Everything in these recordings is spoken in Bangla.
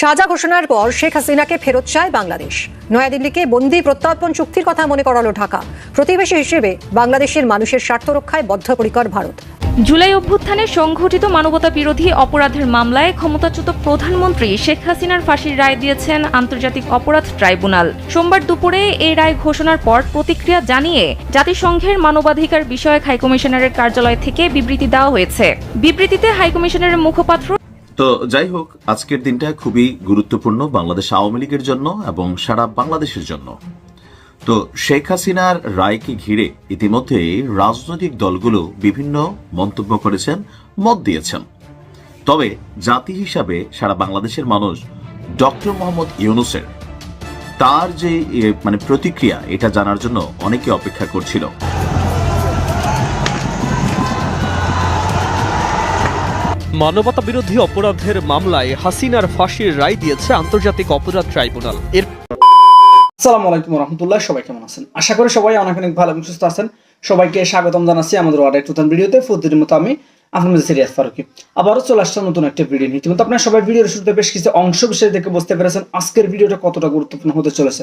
সাজা ঘোষণার পর শেখ হাসিনাকে ফেরত চায় বাংলাদেশ। নয়াদিল্লিকে বন্দি প্রত্যর্পণ চুক্তির কথা মনে করালো ঢাকা। প্রতিবেশী হিসেবে বাংলাদেশের মানুষের স্বার্থ রক্ষায় বদ্ধপরিকর ভারত। জুলাই অভ্যুত্থানে সংঘটিত মানবতা বিরোধী অপরাধের মামলায় ক্ষমতাচ্যুত প্রধানমন্ত্রী শেখ হাসিনার ফাঁসির রায় দিয়েছেন আন্তর্জাতিক অপরাধ ট্রাইব্যুনাল। সোমবার দুপুরে এই রায় ঘোষণার পর প্রতিক্রিয়া জানিয়ে জাতিসংঘের মানবাধিকার বিষয়ক হাইকমিশনারের কার্যালয় থেকে বিবৃতি দেওয়া হয়েছে। বিবৃতিতে হাইকমিশনারের মুখপাত্র তো যাই হোক, আজকের দিনটা খুবই গুরুত্বপূর্ণ বাংলাদেশ আওয়ামী লীগের জন্য এবং সারা বাংলাদেশের জন্য। তো শেখ হাসিনার রায়কে ঘিরে ইতিমধ্যে রাজনৈতিক দলগুলো বিভিন্ন মন্তব্য করেছেন, মত দিয়েছেন। তবে জাতি হিসাবে সারা বাংলাদেশের মানুষ ডক্টর মোহাম্মদ ইউনুসের তার যে মানে প্রতিক্রিয়া, এটা জানার জন্য অনেকে অপেক্ষা করছিল। মানবতা বিরোধী অপরাধের মামলায় হাসিনার ফাঁসির রায় দিয়েছে আন্তর্জাতিক অপরাধ ট্রাইব্যুনাল। এর আসসালামু আলাইকুম রহমতুল্লাহ সবাই কেমন আছেন? আশা করি সবাই অনেক অনেক ভালো এবং সুস্থ আছেন। সবাইকে স্বাগতম জানাচ্ছি আমাদের অর্ডার নতুন ভিডিওতে। প্রতিদিনের মতো আমি আপনাদের সিরিয়াস ফারুকি। আবারও চলে আসছে নতুন একটা ভিডিও নিয়ে। ইতিমধ্যে আপনার সবাই ভিডিওর শুরুতে বেশ কিছু অংশ বিশেষ দেখে বুঝতে পেরেছেন আজকের ভিডিওটা কতটা গুরুত্বপূর্ণ হতে চলেছে।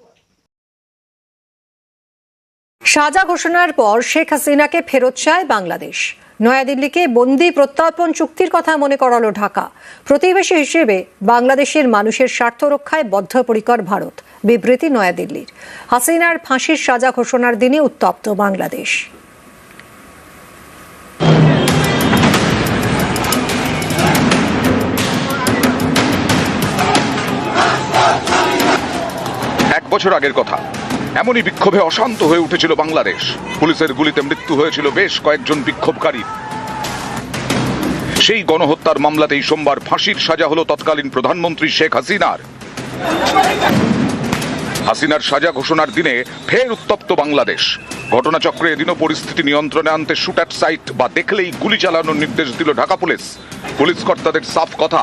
সাজা ঘোষণার পর শেখ হাসিনাকে ফেরত চায় বাংলাদেশ। নয়াদিল্লিকে বন্দি প্রত্যর্পণ চুক্তির কথা মনে করালো ঢাকা। প্রতিবেশী হিসেবে বাংলাদেশের মানুষের স্বার্থ রক্ষায় বদ্ধপরিকর ভারত। বিবৃতি নয়াদিল্লির। হাসিনার ফাঁসির সাজা ঘোষণার দিনে উত্তপ্ত বাংলাদেশ। বছর আগের কথা। এমনই বিক্ষোভে অশান্ত হয়ে উঠেছিল বাংলাদেশ। পুলিশের গুলিতে মৃত্যু হয়েছিল বেশ কয়েকজন বিক্ষোভকারীর সেই গণহত্যার মামলাতেই সোমবার ফাঁসির সাজা হলো তৎকালীন প্রধানমন্ত্রী শেখ হাসিনার। হাসিনার সাজা ঘোষণার দিনে ফের উত্তপ্ত বাংলাদেশ। ঘটনাচক্রে এদিনও পরিস্থিতি নিয়ন্ত্রণে আনতে শুট অ্যাট সাইট বা দেখলেই গুলি চালানোর নির্দেশ দিল ঢাকা পুলিশ। পুলিশ কর্তাদের সাফ কথা।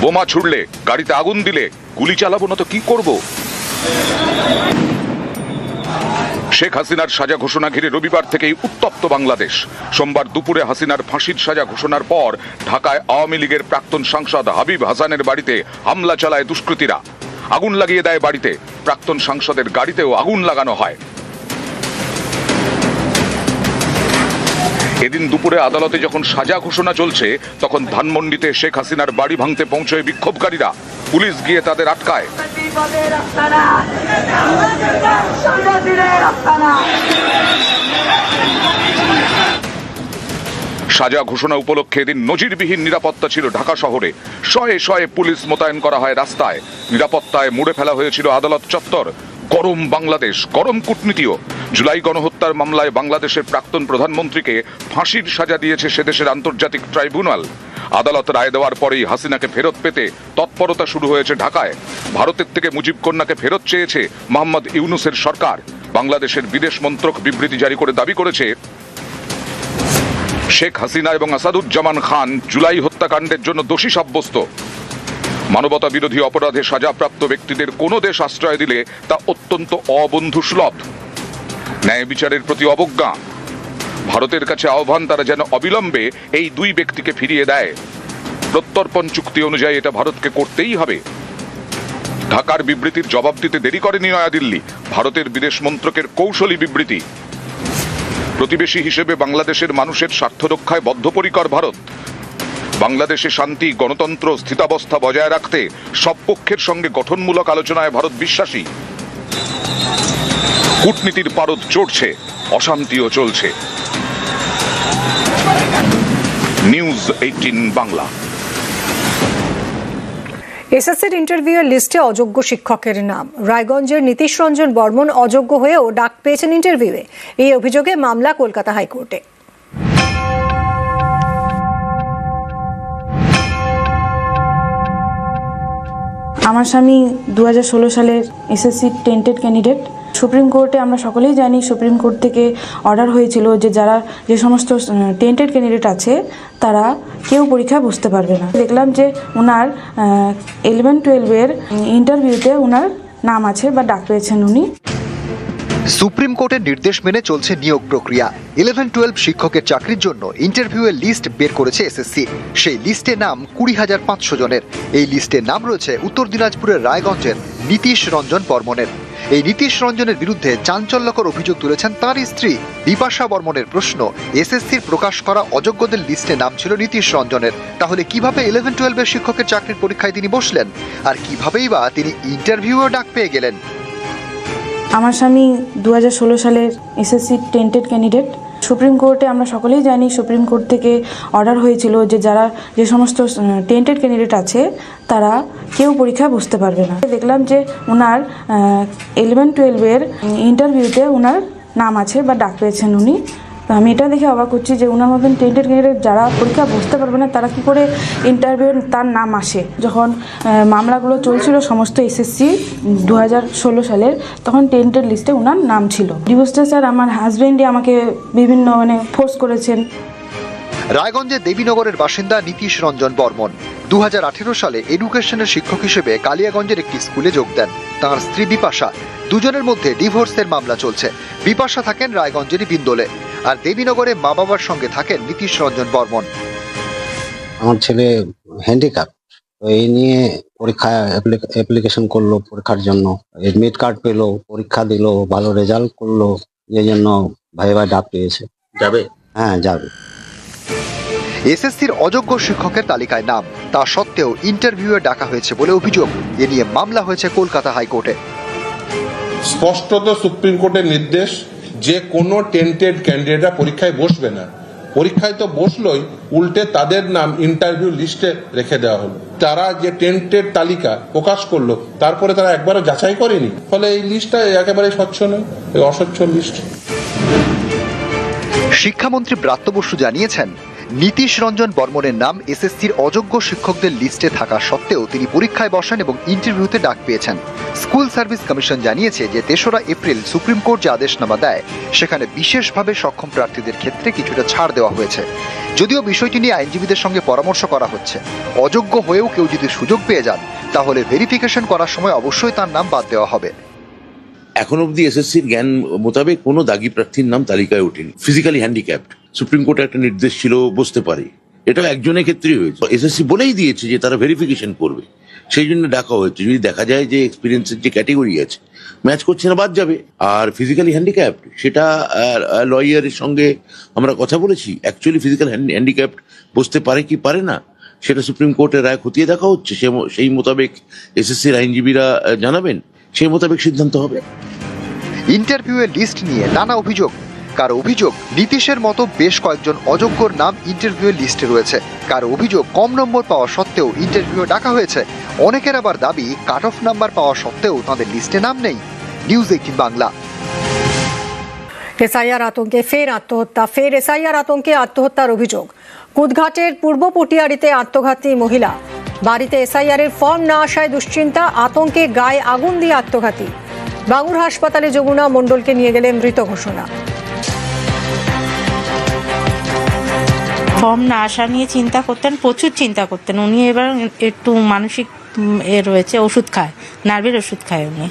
বোমা ছুড়লে, গাড়িতে আগুন দিলে, গুলি চালাবো না তো কি করব? শেখ হাসিনার সাজা ঘোষণা ঘিরে রবিবার থেকেই উত্তপ্ত বাংলাদেশ। সোমবার দুপুরে হাসিনার ফাঁসির সাজা ঘোষণার পর ঢাকায় আওয়ামী লীগের প্রাক্তন সাংসদ হাবিব হাসানের বাড়িতে হামলা চালায় দুষ্কৃতীরা। আগুন লাগিয়ে দেয় বাড়িতে। প্রাক্তন সাংসদের গাড়িতেও আগুন লাগানো হয়। এদিন দুপুরে আদালতে যখন সাজা ঘোষণা চলছে, তখন ধানমন্ডিতে শেখ হাসিনার বাড়ি ভাঙতে পৌঁছয় বিক্ষোভকারীরা। পুলিশ গিয়ে তাদের আটকায়। সাজা ঘোষণা উপলক্ষে এদিন নজিরবিহীন নিরাপত্তা ছিল ঢাকা শহরে। শয়ে শয়ে পুলিশ মোতায়েন করা হয় রাস্তায়। নিরাপত্তায় মুড়ে ফেলা হয়েছিল আদালত চত্বর। গরম বাংলাদেশ, গরম কূটনীতিও। জুলাই গণহত্যার মামলায় বাংলাদেশের প্রাক্তন প্রধানমন্ত্রীকে ফাঁসির সাজা দিয়েছে সেদেশের আন্তর্জাতিক ট্রাইব্যুনাল। আদালত রায় দেওয়ার পরেই হাসিনাকে ফেরত পেতে তৎপরতা শুরু হয়েছে ঢাকায়। ভারতের থেকে মুজিব কন্যাকে ফেরত চেয়েছে মোহাম্মদ ইউনুসের সরকার। বাংলাদেশের বিদেশ মন্ত্রক বিবৃতি জারি করে দাবি করেছে, শেখ হাসিনা এবং আসাদুজ্জামান খান জুলাই হত্যাকাণ্ডের জন্য দোষী সাব্যস্ত। মানবতা বিরোধী অপরাধে সাজাপ্রাপ্ত ব্যক্তিদের কোনো দেশ আশ্রয় দিলে তা অত্যন্ত অবন্ধুসুলভ ন্যায় বিচারের প্রতি অবজ্ঞা। ভারতের কাছে আহ্বান, তারা যেন অবিলম্বে এই দুই ব্যক্তিকে ফিরিয়ে দেয়। প্রত্যর্পণ চুক্তি অনুযায়ী এটা ভারতকে করতেই হবে। ঢাকার বিবৃতির জবাব দিতে দেরি করেনি নয়াদিল্লি, ভারতের বিদেশ মন্ত্রকের কৌশলী বিবৃতি। প্রতিবেশী হিসেবে বাংলাদেশের মানুষের স্বার্থ রক্ষায় বদ্ধপরিকর ভারত। বাংলাদেশে শান্তি, গণতন্ত্র, স্থিতাবস্থা বজায় রাখতে সব পক্ষের সঙ্গে গঠনমূলক আলোচনায় ভারত বিশ্বাসী। কূটনীতির পারদ চড়ছে, অশান্তিও চলছে। নিউজ এইটিন বাংলা এসএসসির ইন্টারভিউয়ের লিস্টে অযোগ্য শিক্ষকের নাম। রায়গঞ্জের নীতিশ রঞ্জন বর্মন অযোগ্য হয়েও ডাক পেয়েছেন ইন্টারভিউয়ে এই অভিযোগে মামলা কলকাতা হাইকোর্টে। আমার স্বামী দু হাজার ষোলো সালের এসএসসি টেন্টেড ক্যান্ডিডেট সুপ্রিম কোর্টে আমরা সকলেই জানি সুপ্রিম কোর্ট থেকে অর্ডার হয়েছিল যে যারা যে সমস্ত টেন্টেড ক্যান্ডিডেট আছে, তারা কেউ পরীক্ষায় বসতে পারবে না। দেখলাম যে ওনার ইলেভেন টুয়েলভের ইন্টারভিউতে ওনার নাম আছে বা ডাক পেয়েছেন উনি। সুপ্রিম কোর্টের নির্দেশ মেনে চলছে নিয়োগ প্রক্রিয়া। ইলেভেন টুয়েলভ শিক্ষকের চাকরির জন্য ইন্টারভিউয়ের লিস্ট বের করেছে এসএসসি সেই লিস্টে নাম কুড়ি হাজার পাঁচশো জনের। এই লিস্টে নাম রয়েছে উত্তর দিনাজপুরের রায়গঞ্জের নীতিশ রঞ্জন বর্মনের। এই নীতিশ রঞ্জনের বিরুদ্ধে চাঞ্চল্যকর অভিযোগ তুলেছেন তার স্ত্রী বিপাশা বর্মনের প্রশ্ন, এসএসসির প্রকাশ করা অযোগ্যদের লিস্টে নাম ছিল নীতিশ রঞ্জনের। তাহলে কীভাবে ইলেভেন টুয়েলভের শিক্ষকের চাকরির পরীক্ষায় তিনি বসলেন? আর কিভাবেই বা তিনি ইন্টারভিউও ডাক পেয়ে গেলেন? আমার স্বামী দু হাজার ষোলো সালের এসএসসি টেন্টেড ক্যান্ডিডেট সুপ্রিম কোর্টে আমরা সকলেই জানি, সুপ্রিম কোর্ট থেকে অর্ডার হয়েছিল যে যারা যে সমস্ত টেন্টেড ক্যান্ডিডেট আছে, তারা কেউ পরীক্ষায় বসতে পারবে না। দেখলাম যে ওনার ইলেভেন টুয়েলভের ইন্টারভিউতে ওনার নাম আছে বা ডাক পেয়েছেন উনি। তো আমি এটা দেখে অবাক হচ্ছি যে ওনার মতন টেন্টেড ক্যান্ডিডেট যারা পরীক্ষা বসতে পারবে না, তারা কি করে ইন্টারভিউ তার নাম আসে? যখন মামলাগুলো চলছিল সমস্ত এসএসসি দু হাজার ষোলো সালের, তখন টেন্টেড লিস্টে ওনার নাম ছিল। ডিভোর্সটা স্যার আমার হাজব্যান্ডই আমাকে বিভিন্ন মানে ফোর্স করেছেন। রায়গঞ্জের দেবীনগরের বাসিন্দা নীতিশ রঞ্জন বর্মন দু হাজার আঠেরো সালে এডুকেশনের শিক্ষক হিসেবে কালিয়াগঞ্জের একটি স্কুলে যোগ দেন। তাঁর স্ত্রী বিপাশা, দুজনের মধ্যে ডিভোর্সের মামলা চলছে। বিপাশা থাকেন রায়গঞ্জেরই বিন্দোলে। আর দেবীনগরে মা বাবার সঙ্গে থাকেন নীতিশ রঞ্জন বর্মন। আমার ছেলে হ্যান্ডিক্যাপ এই নিয়ে পরীক্ষা অ্যাপ্লিকেশন করল পরীক্ষার জন্য। এডমিট কার্ড পেল পরীক্ষা দিলো ভালো রেজাল্ট করল যে জন্য ভাই ভাই ডাক পেয়েছে। যাবে? হ্যাঁ যাবে। এসএসসির অযোগ্য শিক্ষকের তালিকায় নাম তা সত্ত্বেও ইন্টারভিউয়ে ডাকা হয়েছে বলে অভিযোগ। এ নিয়ে মামলা হয়েছে কলকাতা হাইকোর্টে। স্পষ্টত সুপ্রিম কোর্টের নির্দেশ যে কোনো টেন্টেড ক্যান্ডিডেটরা পরীক্ষায় বসবে না। পরীক্ষায় তো বসলোই, উল্টে তাদের নাম ইন্টারভিউ লিস্টে রেখে দেওয়া হলো। তারা যে টেন্টের তালিকা প্রকাশ করল, তারপরে তারা একবারও যাচাই করেনি। ফলে এই লিস্টটা একেবারে স্বচ্ছ নয় অস্বচ্ছ লিস্ট শিক্ষামন্ত্রী ব্রাত্য বসু জানিয়েছেন নীতিশ রঞ্জন বর্মনের নাম এসএসসির অযোগ্য শিক্ষকদের লিস্টে থাকা সত্ত্বেও তিনি পরীক্ষায় বসেন এবং ইন্টারভিউতে ডাক পেয়েছেন। স্কুল সার্ভিস কমিশন জানিয়েছে যে তেসরা এপ্রিল সুপ্রিম কোর্ট যে আদেশনামা দেয়, সেখানে বিশেষভাবে সক্ষম প্রার্থীদের ক্ষেত্রে কিছুটা ছাড় দেওয়া হয়েছে। যদিও বিষয়টি নিয়ে আইনজীবীদের সঙ্গে পরামর্শ করা হচ্ছে। অযোগ্য হয়েও কেউ যদি সুযোগ পেয়ে যান, তাহলে ভেরিফিকেশন করার সময় অবশ্যই তার নাম বাদ দেওয়া হবে। এখন অব্দি এসএসসির জ্ঞান মোতাবেক কোনো দাগি প্রার্থীর নাম তালিকায় ওঠেনি। ফিজিক্যালি হ্যান্ডিক্যাপড সুপ্রিম কোর্টে একটা নির্দেশ ছিল, বসতে পারে। এটা একজনের ক্ষেত্রেই হয়েছে। এসএসসি বলেই দিয়েছে যে তারা ভেরিফিকেশন করবে। সেই জন্য ডাকা হয়েছে। যদি দেখা যায় যে এক্সপিরিয়েন্সের যে ক্যাটেগরি আছে ম্যাচ করছে না, বাদ যাবে। আর ফিজিক্যালি হ্যান্ডিক্যাপড সেটা লয়ারের সঙ্গে আমরা কথা বলেছি। অ্যাকচুয়ালি ফিজিক্যাল হ্যান্ডিক্যাপড বসতে পারে কি পারে না, সেটা সুপ্রিম কোর্টের রায় খতিয়ে দেখা হচ্ছে। সেই মোতাবেক এসএসসির আইনজীবীরা জানাবেন। সেই মোতাবেক সিদ্ধান্ত হবে। ইন্টারভিউয়ের লিস্ট নিয়ে নানা অভিযোগ। কারও অভিযোগ নীতিশের মতো বেশ কয়েকজন অযোগ্যর নাম ইন্টারভিউয়ের লিস্টে রয়েছে। কারও অভিযোগ কম নম্বর পাওয়া সত্ত্বেও ইন্টারভিউ ডাকা হয়েছে। অনেকের আবার দাবি কাট অফ নাম্বার পাওয়া সত্ত্বেও তাদের লিস্টে নাম নেই। News eighteen Bangla. এসআইআর আতঙ্কে ফের আত্মহত্যা, ফের এসআইআর আতঙ্কে আত্মহত্যার অভিযোগ। কুদঘাটের পূর্ব পটিয়ারিতে আত্মঘাতী মহিলা। বাড়িতে এসআইআর এর ফর্ম না আসায় দুশ্চিন্তা, আতঙ্কে গায়ে আগুন দিয়ে আত্মঘাতী। বাঙুর হাসপাতালে যমুনা মণ্ডলকে নিয়ে গেলে মৃত ঘোষণা। ফর্ম না আসা নিয়ে চিন্তা করতেন, প্রচুর চিন্তা করতেন। উনি এবার একটু মানসিক এ রয়েছে, ওষুধ খায়, নার্ভের ওষুধ খায় উনি।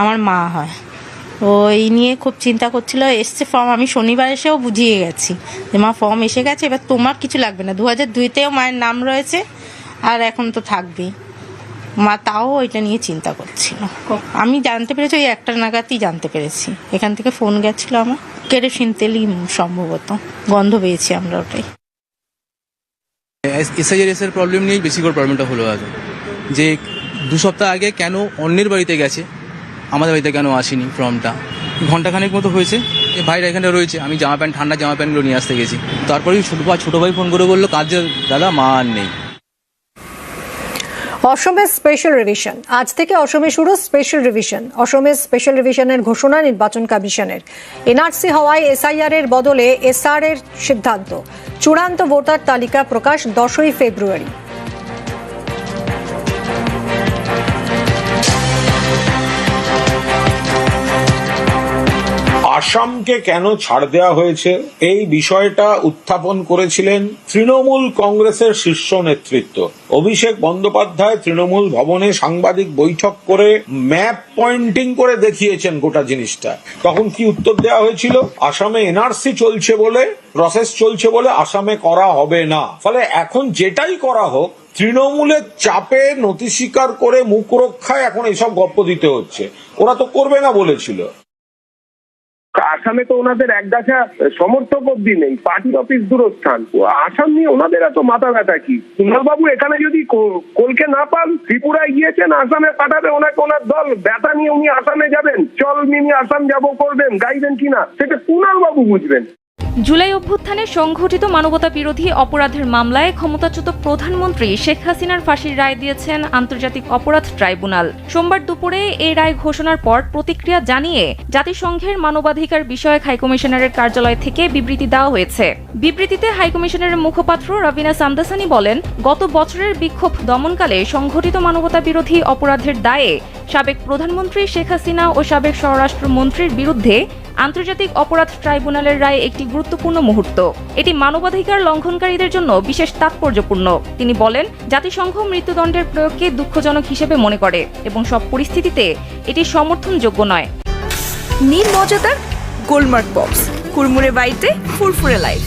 আমার মা হয়। ও এই নিয়ে খুব চিন্তা করছিল, এসছে ফর্ম আমি শনিবার এসেও বুঝিয়ে গেছি যে, মা ফর্ম এসে গেছে, এবার তোমার কিছু লাগবে না। দু হাজার দুইতেও মায়ের নাম রয়েছে, আর এখন তো থাকবেই। মা তাও ওইটা নিয়ে চিন্তা করছিল। আমি জানতে পেরেছি, ওই একটা নাগাদই জানতে পেরেছি। এখান থেকে ফোন গেছিল আমার। কেরোসিন তেলই সম্ভবত। গন্ধ পেয়েছি আমরা ওটাই। এসআইআর এর প্রবলেম নিয়েই বেশি করে প্রবলেমটা হলো আগে যে দু সপ্তাহ আগে কেন অন্যের বাড়িতে গেছে? আমাদের বাড়িতে কেন আসেনি ফর্মটা? ঘন্টাখানেক মতো হয়েছে। এ ভাইরা এখানে রয়েছে। আমি জামা প্যান্ট, ঠান্ডা জামা প্যান্টগুলো নিয়ে আসতে গেছি। তারপরেই ছোটো ভাই ছোটো ভাই ফোন করে বলল, কাজে দাদা, মা আর নেই। অসমের স্পেশাল রিভিশন আজ থেকে অসমে শুরু স্পেশাল রিভিশন অসমের স্পেশাল রিভিশনের ঘোষণা নির্বাচন কমিশনের। এনআরসি হওয়ায় এসআইআর এর বদলে এসআর এর সিদ্ধান্ত। চূড়ান্ত ভোটার তালিকা প্রকাশ দশই ফেব্রুয়ারি। আসামকে কেন ছাড় দেওয়া হয়েছে? এই বিষয়টা উত্থাপন করেছিলেন তৃণমূল কংগ্রেসের শীর্ষ নেতৃত্ব। অভিষেক বন্দ্যোপাধ্যায় তৃণমূল ভবনে সাংবাদিক বৈঠক করে ম্যাপ পয়েন্টিং করে দেখিয়েছেন গোটা জিনিসটা। তখন কি উত্তর দেওয়া হয়েছিল? আসামে এনআরসি চলছে বলে প্রসেস চলছে বলে আসামে করা হবে না। ফলে এখন যেটাই করা হোক, তৃণমূলের চাপে নথি স্বীকার করে মুখ রক্ষায় এখন এসব গপ্প দিতে হচ্ছে। ওরা তো করবে না বলেছিল। আসামে তো ওনাদের এক গাছা সমর্থক অব্দি নেই পার্টির অফিস দূরস্থান। আসাম নিয়ে ওনাদের এত মাথা ব্যথা কি? সুন্দরবাবু এখানে যদি কলকে না পান, ত্রিপুরায় গিয়েছেন, আসামে পাঠাবে ওনাকে ওনার দল। ব্যথা নিয়ে উনি আসামে যাবেন, চল মিনি আসাম যাব করবেন, গাইবেন কিনা, সেটা কুণালবাবু বুঝবেন। জুলাই অভ্যুত্থানে সংঘটিত মানবতা বিরোধী অপরাধের মামলায় ক্ষমতাচ্যুত প্রধানমন্ত্রী শেখ হাসিনার ফাঁসির রায় দিয়েছেন আন্তর্জাতিক অপরাধ ট্রাইব্যুনাল। সোমবার দুপুরে এই রায় ঘোষণার পর প্রতিক্রিয়া জানিয়ে জাতিসংঘের মানবাধিকার বিষয়ক হাইকমিশনারের কার্যালয় থেকে বিবৃতি দেওয়া হয়েছে। বিবৃতিতে হাইকমিশনারের মুখপাত্র রবিনা সামদাসানি বলেন, গত বছরের বিক্ষোভ দমনকালে সংঘটিত মানবতা বিরোধী অপরাধের দায়ে সাবেক প্রধানমন্ত্রী শেখ হাসিনা ও সাবেক স্বরাষ্ট্রমন্ত্রীর বিরুদ্ধে আন্তর্জাতিক অপরাধ ট্রাইব্যুনালের রায় একটি গুরুত্বপূর্ণ মুহূর্ত। এটি মানবাধিকার লঙ্ঘনকারীদের জন্য বিশেষ তাৎপর্যপূর্ণ। তিনি বলেন, জাতিসংঘ মৃত্যুদণ্ডের প্রয়োগকে দুঃখজনক হিসেবে মনে করে এবং সব পরিস্থিতিতে এটি সমর্থনযোগ্য নয়। নীল মজাদার গোলমার্ক বক্স কুরমুরে বাইতে ফুরফুরে লাইফ।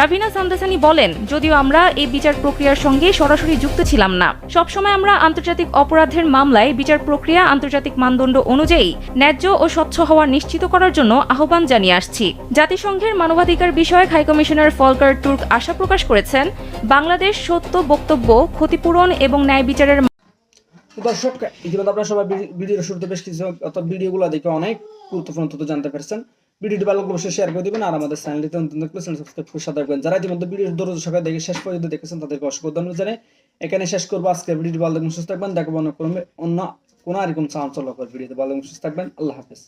রাভিনা সামদাসানি বলেন, যদিও আমরা এই বিচার প্রক্রিয়ার সঙ্গে সরাসরি যুক্ত ছিলাম না। সবসময় আমরা আন্তর্জাতিক অপরাধের মামলায় বিচার প্রক্রিয়া, আন্তর্জাতিক মানদণ্ড অনুযায়ী ন্যায্য ও স্বচ্ছ হওয়া নিশ্চিত করার জন্য আহ্বান জানিয়ে আসছি। জাতিসংঘের মানবাধিকার বিষয়ক হাইকমিশনার ফলকার তুর্ক আশা প্রকাশ করেছেন, বাংলাদেশ সত্য বক্তব্য, ক্ষতিপূরণ এবং ন্যায় বিচারের দর্শক, ইতিমধ্যে আপনারা সবাই ভিডিওর শুরুতে বেশ কিছু অর্থাৎ ভিডিওগুলো দেখে অনেক গুরুত্বপূর্ণ তথ্য জানতে পারছেন। ভিডিওটি ভালো অবশ্যই শেয়ার করে দেবেন আর আমাদের চ্যানেলটিতে নতুন দেখলে চ্যানেল সাবস্ক্রাইব করে সাথে রাখবেন যারা ইতিমধ্যে ভিডিওর দরজ সকালে দেখে শেষ পর্যন্ত দেখেছেন, তাদেরকে অসংখ্য ধন্যবাদ জানাই। এখানে শেষ করব আজকে ভিডিওটি ভালো থাকবেন, সুস্থ থাকবেন। দেখব অন্য কোনো অন্য কোনো আর এরকম চাঞ্চল্যকর ভিডিওতে। ভালো থাকবেন, সুস্থ থাকবেন। আল্লাহ হাফেজ।